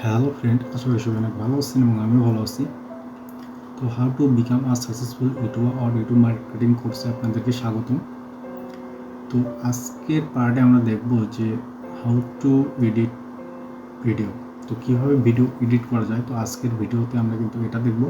Hello friend আশা করি সবাই অনেক ভালো আছেন এবং আমিও ভালো আছি। তো how to become a successful YouTuber or YouTube marketing কোর্সে আপনাদেরকে স্বাগতম। তো আজকের পার্টে আমরা দেখব যে হাউ টু এডিট ভিডিও তো কীভাবে ভিডিও এডিট করা যায়? তো আজকের ভিডিওতে আমরা কিন্তু এটা দেখব।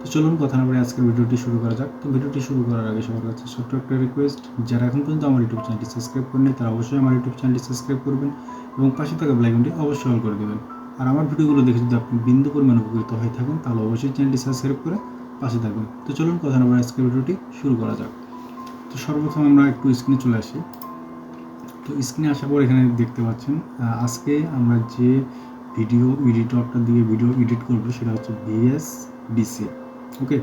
তো চলুন কথা না বলে আজকের ভিডিওটি শুরু করা যাক। তো ভিডিওটি শুরু করার আগে সবার কাছে ছোট্ট একটা রিকোয়েস্ট যারা এখন পর্যন্ত আমার ইউটিউব চ্যানেলটি সাবস্ক্রাইব করেনি তারা অবশ্যই আমার ইউটিউব চ্যানেলটি সাবস্ক্রাইব করবেন এবং পাশে থাকা বেলাইকনটি অবশ্যই অল করে দেবেন। আর আমার ভিডিওগুলো দেখে যদি আপনি বিন্দু পরিমাণ উপকৃত হয়ে থাকেন, তাহলে অবশ্যই চ্যানেলটি সাবস্ক্রাইব করে পাশে থাকবেন। তো চলুন কথা না বলে আজকের ভিডিওটি শুরু করা যাক। তো সর্বপ্রথম আমরা একটু স্ক্রিনে চলে আসি। তো স্ক্রিনে আসার পর এখানে দেখতে পাচ্ছেন আজকে আমরা যে ভিডিও এডিটরটা দিয়ে ভিডিও এডিট করব সেটা হচ্ছে ভিএস ডিসি ওকে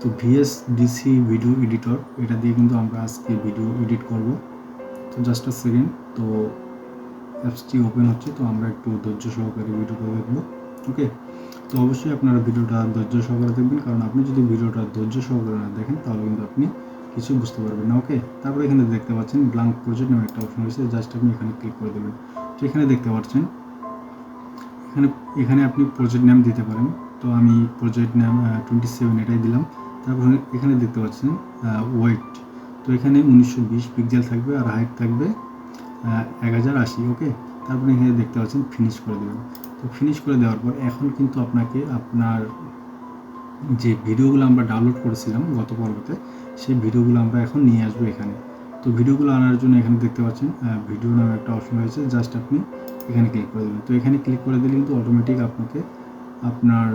তো ভিএস ডিসি ভিডিও এডিটর এটা দিয়ে কিন্তু আমরা আজকে ভিডিও এডিট করব। তো জাস্ট আ সেকেন্ড তো অ্যাপসটি ওপেন হচ্ছে, তো আমরা একটু ধৈর্য সহকারে ভিডিওটা দেখব ওকে তো অবশ্যই আপনারা ভিডিওটা ধৈর্য সহকারে দেখবেন, কারণ আপনি যদি ভিডিওটা ধৈর্য সহকারে না দেখেন, তাহলে কিন্তু আপনি কিছু বুঝতে পারবেন না ওকে তারপরে এখানে দেখতে পাচ্ছেন ব্লাঙ্ক প্রজেক্ট নামে একটা অপশন রয়েছে জাস্ট আপনি এখানে ক্লিক করে দেবেন। তো এখানে দেখতে পাচ্ছেন, এখানে এখানে আপনি প্রজেক্ট নেম দিতে পারেন, তো আমি প্রজেক্ট নেম টোয়েন্টি সেভেন এটাই দিলাম। তারপর এখানে দেখতে পাচ্ছেন ওয়েট তো এখানে উনিশশো বিশ পিক্সেল থাকবে আর হাইট থাকবে এক হাজার আশি ওকে তারপরে এখানে দেখতে পাচ্ছেন ফিনিশ করে দেবেন তো ফিনিশ করে দেওয়ার পর এখন কিন্তু আপনাকে আপনার যে ভিডিওগুলো আমরা ডাউনলোড করেছিলাম গত পর্বতে, সেই ভিডিওগুলো আমরা এখন নিয়ে আসব এখানে। তো ভিডিওগুলো আনার জন্য এখানে দেখতে পাচ্ছেন ভিডিও নামে একটা অপশন রয়েছে জাস্ট আপনি এখানে ক্লিক করে দেবেন। তো এখানে ক্লিক করে দিলে কিন্তু অটোমেটিক আপনাকে আপনার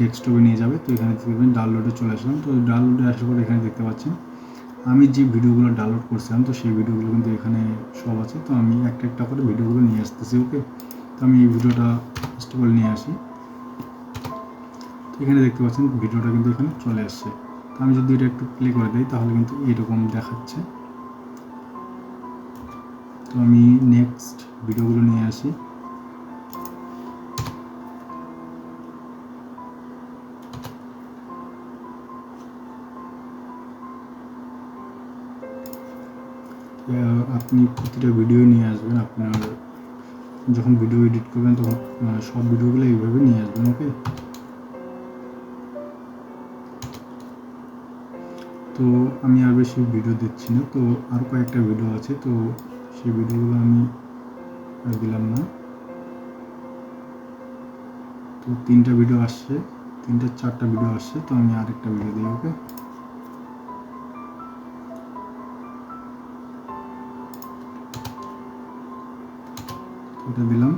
ডেস্কটপে নিয়ে যাবে। তো এখানে দেখবেন ডাউনলোডে চলে আসলাম। তো ডাউনলোডে আসার পর এখানে দেখতে পাচ্ছেন আমি যে ভিডিওগুলো ডাউনলোড করছিলাম, তো সেই ভিডিওগুলো কিন্তু এখানে সব আছে। তো আমি একটা একটা করে ভিডিওগুলো নিয়ে আসতেছি ওকে তো আমি এই ভিডিওটা ফার্স্ট অফ অল নিয়ে আসি। তো এখানে দেখতে পাচ্ছেন, ভিডিওটা কিন্তু এখানে চলে আসছে। তো আমি যদি এটা একটু প্লে করে দিই, তাহলে কিন্তু এরকম দেখাচ্ছে। তো আমি নেক্সট ভিডিওগুলো নিয়ে আসি। আপনি প্রতিটা ভিডিও নিয়ে আসবেন, আপনার যখন ভিডিও এডিট করবেন তখন সব ভিডিওগুলো এইভাবে নিয়ে আসবেন ওকে তো আমি আর বেশি ভিডিও দিচ্ছি না, তো আরও কয়েকটা ভিডিও আছে, তো সেই ভিডিওগুলো আমি দিলাম না। তো তিনটা ভিডিও আসছে, তিনটা, চারটা ভিডিও আসছে, তো আমি আরেকটা ভিডিও দিই ওকে এটা দিলাম।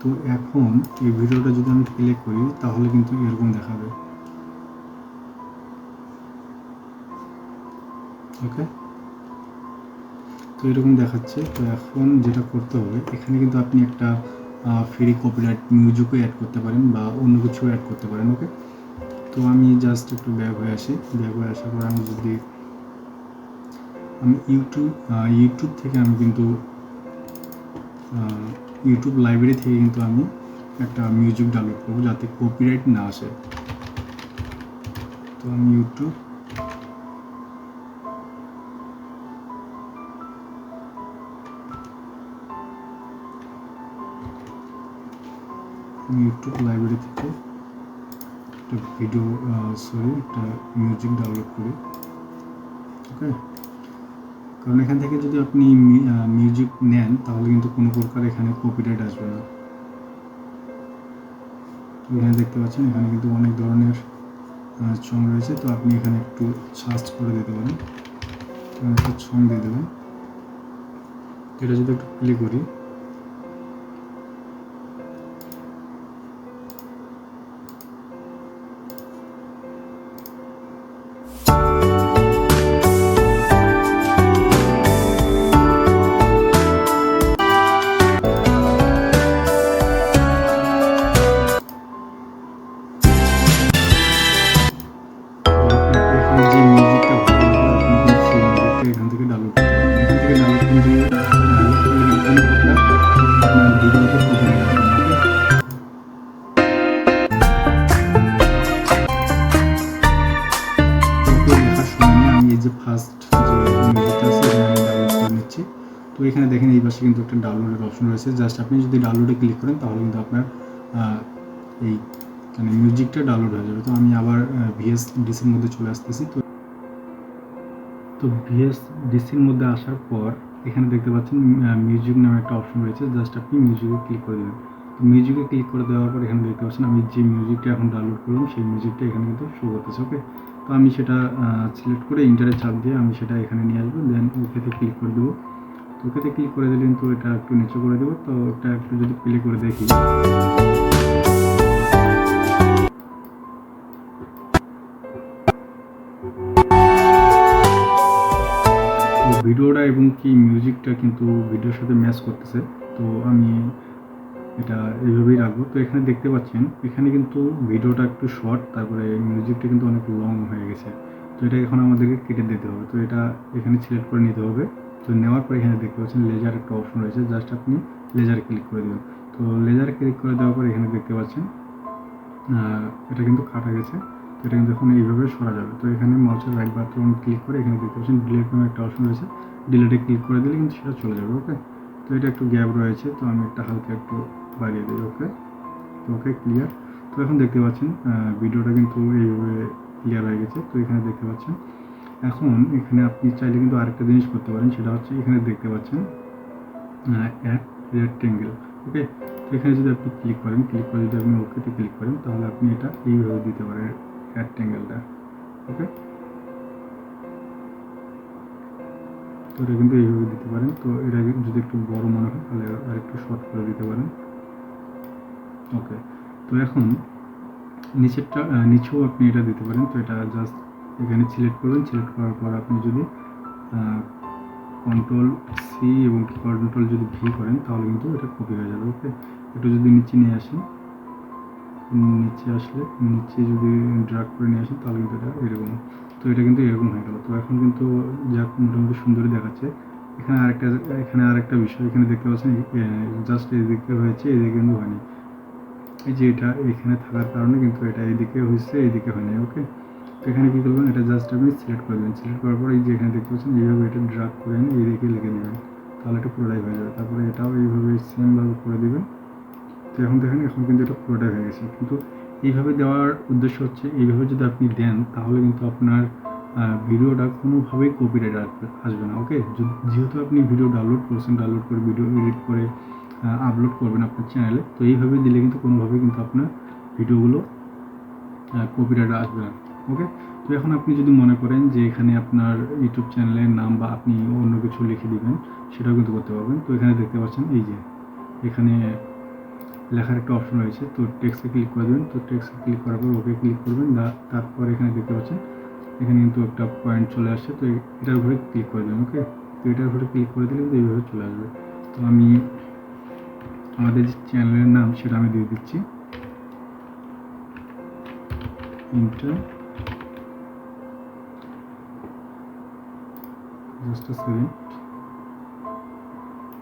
তো এখন এই ভিডিওটা যদি আমি প্লে করি, তাহলে কিন্তু এরকম দেখাবে। ওকে তো এরকম দেখাচ্ছে। তো এখন যেটা করতে হবে, এখানে কিন্তু আপনি একটা ফ্রি কপিরাইট মিউজিকও অ্যাড করতে পারেন বা অন্য কিছু অ্যাড করতে পারেন ওকে তো আমি জাস্ট একটু ব্যাক হয়ে আসি। ব্যাগ হয়ে আসার পর আমি যদি, আমি ইউটিউব ইউটিউব থেকে আমি কিন্তু ইউটিউব লাইব্রেরি থেকে কিন্তু আমি একটা মিউজিক ডাউনলোড করব যাতে কপিরাইট না আসে। তো আমি ইউটিউব ইউটিউব লাইব্রেরি থেকে একটা ভিডিও সরি একটা মিউজিক ডাউনলোড করি। ওকে কারণ এখান থেকে যদি আপনি মিউজিক নেন, তাহলে কিন্তু কোনো প্রকার এখানে কপিরাইট আসবে না। এখানে দেখতে পাচ্ছেন, এখানে কিন্তু অনেক ধরনের ছং রয়েছে। তো আপনি এখানে একটু সার্চ করে দিতে পারেন। একটা সং দিয়ে দেবেন। এটা যদি একটু প্লে করি। ফার্স্ট যে মেনুটা আছে, এখানে আমি ডাউনলোড করে নিচ্ছি। তো এখানে দেখেন এই পাশে কিন্তু একটা ডাউনলোডের অপশন রয়েছে। জাস্ট আপনি যদি ডাউনলোডে ক্লিক করেন, তাহলে কিন্তু আপনার এই মানে মিউজিকটা ডাউনলোড হয়ে যাবে। তো আমি আবার ভিএস ডিসির মধ্যে চলে আসতেছি। তো তো ভিএস ডিসির মধ্যে আসার পর এখানে দেখতে পাচ্ছেন মিউজিক নামে একটা অপশন রয়েছে। জাস্ট আপনি মিউজিকে ক্লিক করে দেবেন। তো মিউজিকে ক্লিক করে দেওয়ার পর এখানে দেখতে পাচ্ছেন, আমি যে মিউজিকটা এখন ডাউনলোড করলাম, সেই মিউজিকটা এখানে কিন্তু শো করতেছে ওকে তো আমি সেটা সিলেক্ট করে ইন্টারের চাপ দিয়ে আমি সেটা এখানে নিয়ে আসব দেন ওকেতে ক্লিক করে দেবো। ওকেতে ক্লিক করে দিলে কিন্তু এটা একটু নিচে করে দেবো, তো এটা একটু যদি প্লে করে দেখি। ভিডিওটা এবং কি মিউজিকটা কিন্তু ভিডিওর সাথে ম্যাচ করতেছে, তো আমি এটা এইভাবেই রাখব। তো এখানে দেখতে পাচ্ছেন, এখানে কিন্তু ভিডিওটা একটু শর্ট তারপরে মিউজিকটা কিন্তু অনেক লং হয়ে গেছে। তো এটা এখন আমাদেরকে কেটে দিতে হবে। তো এটা এখানে সিলেক্ট করে নিতে হবে। তো নেওয়ার পর এখানে দেখতে পাচ্ছেন লেজার একটা অপশন রয়েছে। জাস্ট আপনি লেজার ক্লিক করে দেবেন। তো লেজার ক্লিক করে দেওয়ার পর এখানে দেখতে পাচ্ছেন এটা কিন্তু কাটা গেছে। তো এটা কিন্তু এখন এইভাবে সরা যাবে। তো এখানে মাউসের রাইট বাটন ক্লিক করে এখানে দেখতে পাচ্ছেন ডিলেট নামে একটা অপশন রয়েছে। ডিলেটে ক্লিক করে দিলে কিন্তু সেটা চলে যাবে ওকে তো এটা একটু গ্যাপ রয়েছে। তো আমি একটা হালকা একটু বাড়িয়ে দিই ওকে তো ওকে ক্লিয়ার তো এখন দেখতে পাচ্ছেন ভিডিওটা কিন্তু এইভাবে ক্লিয়ার হয়ে গেছে, তো এখানে দেখতে পাচ্ছেন। এখন এখানে আপনি চাইলে কিন্তু আরেকটা জিনিস করতে পারেন, সেটা হচ্ছে এখানে দেখতে পাচ্ছেন অ্যাড রেক্টেঙ্গেল ওকে তো এখানে যদি আপনি ক্লিক করেন ক্লিক করে যদি আপনি ওকেতে ক্লিক করেন, তাহলে আপনি এটা এইভাবে দিতে পারেন রেক্টেঙ্গেলটা ওকে তো এটা কিন্তু এইভাবে দিতে পারেন, তো এটা যদি একটু বড় মনে হয়, তাহলে আর একটু শর্ট করে দিতে পারেন। ওকে তো এখন নিচেরটা নিচেও আপনি এটা দিতে পারেন। তো এটা জাস্ট এখানে সিলেক্ট করবেন সিলেক্ট করার পর আপনি যদি কন্ট্রোল সি এবং কন্ট্রোল যদি ভি করেন, তাহলে কিন্তু এটা কপি হয়ে যাবে ওকে একটু যদি নিচে নিয়ে আসেন, নিচে আসলে, নিচে যদি ড্রাগ করে নিয়ে আসেন, তাহলে কিন্তু এটা এরকম। তো এটা কিন্তু এরকম হয়ে গেল। তো এখন কিন্তু যাক, মোটামুটি সুন্দরই দেখাচ্ছে। এখানে আরেকটা এখানে আরেকটা বিষয় এখানে দেখতে পাচ্ছেন জাস্ট এদিকে হয়েছে, এদিকে কিন্তু হয়নি। এই যে এটা এখানে থাকার কারণে কিন্তু এটা এদিকে হয়েছে এদিকে হয়নি ওকে তো এখানে কী করবেন, এটা জাস্ট আপনি সিলেক্ট করে দেবেন। সিলেক্ট করার পর এই যে এখানে দেখতে পাচ্ছেন, এইভাবে এটা ড্রাগ করে এনে এইদিকে লিখে দেবেন তাহলে এটা পুরোটাই হয়ে যাবে। তারপরে এটাও এইভাবে সেমভাবে করে দেবেন। তো এখন দেখেন, এখন কিন্তু এটা পুরোটাই হয়ে গেছে। কিন্তু এইভাবে দেওয়ার উদ্দেশ্য হচ্ছে, এইভাবে যদি আপনি দেন, তাহলে কিন্তু আপনার ভিডিওটা কোনোভাবেই কপিরাইট আসবে না ওকে যেহেতু আপনি ভিডিও ডাউনলোড করছেন ডাউনলোড করে ভিডিও এডিট করে আপলোড করবেন আপনার চ্যানেলে তো এইভাবে দিলে কিন্তু কোনোভাবেই কিন্তু আপনার ভিডিওগুলো কপিরাইট আসবে না। ওকে তো এখন আপনি যদি মনে করেন যে এখানে আপনার ইউটিউব চ্যানেলের নাম বা আপনি অন্য কিছু লিখে দিবেন, সেটাও কিন্তু করতে পারবেন। তো এখানে দেখতে পাচ্ছেন, এই যে, এখানে লেখার একটা অপশন রয়েছে। তো টেক্সটে ক্লিক করে দেবেন। তো টেক্সটে ক্লিক করার পর ওকে ক্লিক করবেন। তারপর এখানে দেখতে পাচ্ছেন, এখানে কিন্তু একটা পয়েন্ট চলে আসছে। তো এটার উপরে ক্লিক করে দেবেন ওকে তো এটার উপরে ক্লিক করে দিলে কিন্তু এইভাবে চলে আসবে। তো আমি আমাদের যে চ্যানেলের নাম সেটা আমি দিয়ে দিচ্ছি। ইন্টার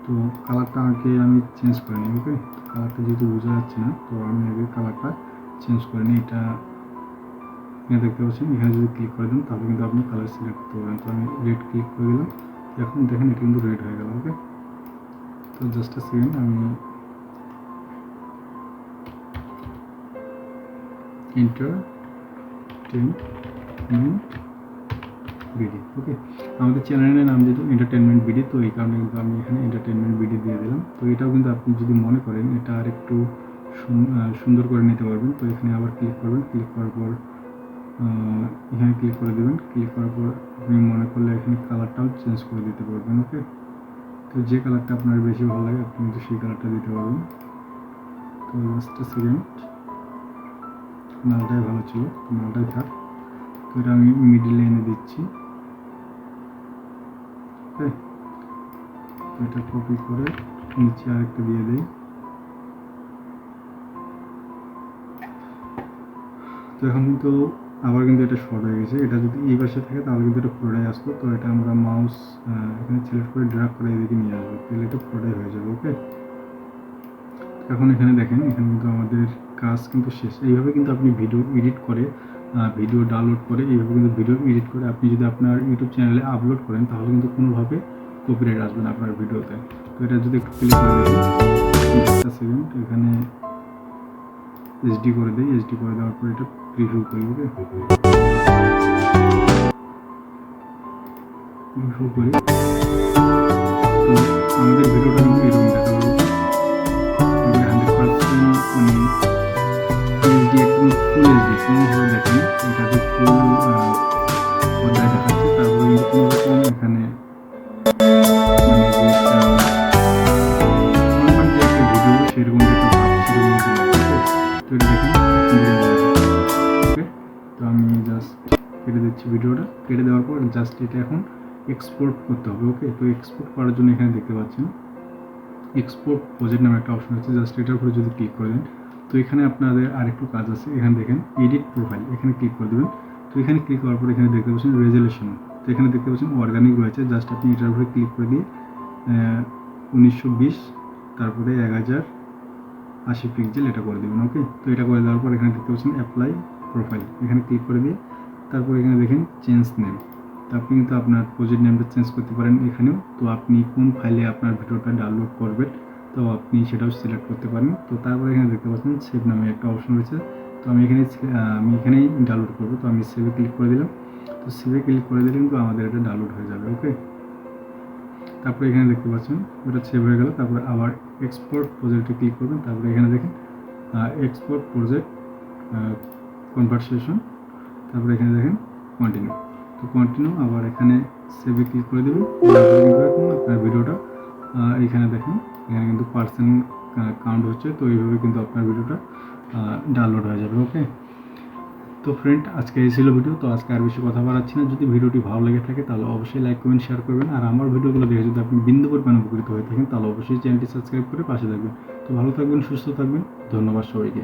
তো কালারটা আগে আমি চেঞ্জ করে নিই ওকে কালারটা যেহেতু বোঝা যাচ্ছে না, তো আমি আগে কালারটা চেঞ্জ করে নিই এটা এখানে দেখতে পাচ্ছেন, এখানে যদি ক্লিক করে দেন, তাহলে কিন্তু আপনি কালার সিলেক্ট করতে পারেন তো আমি রেড ক্লিক করে দিলাম। এখন দেখেন এটা কিন্তু রেড হয়ে গেল ওকে তো জাস্ট সেকেন্ড আমি এন্টার টেন বিডি ওকে আমাদের চ্যানেলের নাম যেহেতু এন্টারটেনমেন্ট বিডি তো এই কারণে কিন্তু আমি এখানে এন্টারটেনমেন্ট বিডি দিয়ে দিলাম। তো এটাও কিন্তু আপনি যদি মনে করেন, এটা আর একটু সুন্দর করে নিতে পারবেন। তো এখানে আবার ক্লিক করবেন। ক্লিক করার পর এখানে ক্লিক করে দেবেন। ক্লিক করার পর আপনি মনে করলে এখানে কালারটাও চেঞ্জ করে দিতে পারবেন। ওকে তো যে কালারটা আপনার বেশি ভালো লাগে, আপনি কিন্তু সেই কালারটা দিতে পারবেন। তো জাস্ট সেকেন্ড নালটাই ভালো ছিল নালটাই থাক। তো এটা আমি মিডিলে এনে দিচ্ছি। এটা কপি করে নিচে আরেকটা দিয়ে দিই। তো এখন কিন্তু আবার কিন্তু এটা শর্ট হয়ে গেছে। এটা যদি এই পাশে থাকে, তাহলে কিন্তু এটা পুরোটাই আসতো তো এটা আমরা মাউস এখানে সিলেক্ট করে ড্রাগ করে এদিকে নিয়ে আসব। তাহলে এটা পুরোটাই হয়ে যাবে, ওকে? এখন এখানে দেখেন, এখানে কিন্তু আমাদের কাজ কিন্তু শেষ। এইভাবে কিন্তু আপনি ভিডিও এডিট করে ভিডিও ডাউনলোড করে, এইভাবে কিন্তু ভিডিও এডিট করে আপনি যদি আপনার ইউটিউব চ্যানেলে আপলোড করেন, তাহলে কিন্তু কোনোভাবে কপিরাইট আসবে না আপনার ভিডিওতে। তো এটা যদি একটু ক্লিক করে সেকেন্ড এখানে এইচডি করে দিই। এইচডি করে দেওয়ার পর এটা প্রিভিউ করি ওকে? প্রিভিউ করি, আমাদের ভিডিওটা কেটে দিচ্ছি ভিডিওটা। কেটে দেওয়ার পর জাস্ট এটা এখন এক্সপোর্ট করতে হবে ওকে তো এক্সপোর্ট করার জন্য এখানে দেখতে পাচ্ছেন এক্সপোর্ট প্রজেক্ট নামে একটা অপশন আছে জাস্ট এটার উপরে যদি ক্লিক করে দেন, তো এখানে আপনাদের আরেকটু কাজ আছে। এখানে দেখেন এডিট প্রোফাইল এখানে ক্লিক করে দেবেন। তো এখানে ক্লিক করার পর এখানে দেখতে পাচ্ছেন রেজলিউশন তো এখানে দেখতে পাচ্ছেন অর্গানিক রয়েছে জাস্ট আপনি এটার উপরে ক্লিক করে দিয়ে উনিশশো বিশ, তারপরে এক হাজার আশি পিক্সেল এটা করে দেবেন ওকে তো এটা করে দেওয়ার পর এখানে দেখতে পাচ্ছেন অ্যাপ্লাই প্রোফাইল এখানে ক্লিক করে দিয়ে তারপর এখানে দেখেন চেঞ্জ নেম তো আপনি কিন্তু আপনার প্রজেক্ট নেমটা চেঞ্জ করতে পারেন এখানেও। তো আপনি কোন ফাইলে আপনার ভিডিওটা ডাউনলোড করবেন, তো আপনি সেটাও সিলেক্ট করতে পারেন। তো তারপরে এখানে দেখতে পাচ্ছেন সেভ নামে একটা অপশন রয়েছে। তো আমি এখানে আমি এখানেই ডাউনলোড করব। তো আমি সেভে ক্লিক করে দিলাম। তো সেভে ক্লিক করে দিলে কিন্তু আমাদের এটা ডাউনলোড হয়ে যাবে ওকে তারপরে এখানে দেখতে পাচ্ছেন, ওটা সেভ হয়ে গেল। তারপরে আবার এক্সপোর্ট প্রজেক্টে ক্লিক করবেন। তারপরে এখানে দেখেন এক্সপোর্ট প্রজেক্ট কনভারসেশন তারপরে এখানে দেখেন কন্টিনিউ তো কন্টিনিউ আবার এখানে সেভে ক্লিক করে দেবেন। আপনার ভিডিওটা। এখানে দেখেন, এখানে কিন্তু পার্সেন্ট কাউন্ট হচ্ছে, তো এইভাবে কিন্তু আপনার ভিডিওটা ডাউনলোড হয়ে যাবে ওকে তো ফ্রেন্ড আজকে এই ছিল ভিডিও তো আজকে আর বেশি কথা বাড়াচ্ছি না। যদি ভিডিওটি ভালো লেগে থাকে, তাহলে অবশ্যই লাইক কমেন্ট শেয়ার করবেন। আর আমার ভিডিওগুলো দেখে যদি আপনি বিন্দু পরিমাণ উপকৃত হয়ে থাকেন, তাহলে অবশ্যই চ্যানেলটি সাবস্ক্রাইব করে পাশে থাকবেন। তো ভালো থাকবেন, সুস্থ থাকবেন। ধন্যবাদ সবাইকে।